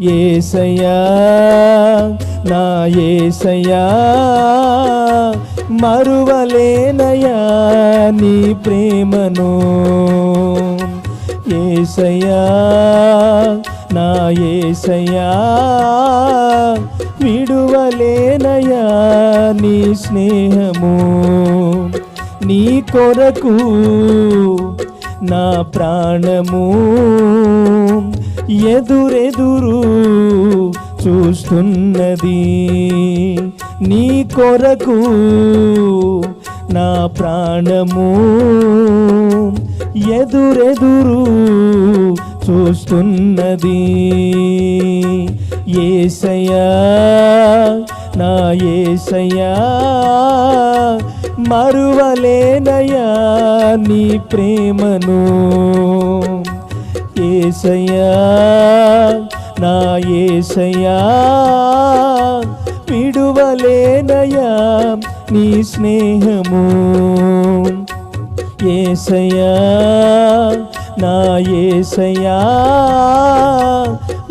ఏసయ్యా నా ఏసయ్యా మరువలేనయా నీ ప్రేమను. ఏసయ్యా నా ఏసయ్యా విడువలేనయా నీ స్నేహము. నీ కొరకు నా ప్రాణము ఎదురెదురు చూస్తున్నది. నీ కొరకు నా ప్రాణము ఎదురెదురు చూస్తున్నది. ఏసయ్యా నా ఏసయ్యా మరువలేనయా నీ ప్రేమను? ఏసయ్యా నా ఏసయ్యా విడువలేనయా నీ స్నేహము? ఏసయ్యా నా ఏసయ్యా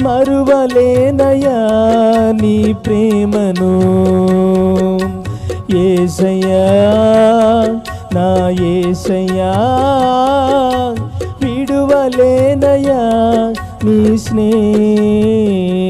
మరువలేనయా నీ ప్రేమను? ఏసయ్యా నా ఏసయ్యా విడువలేనయా నీ స్నేహ.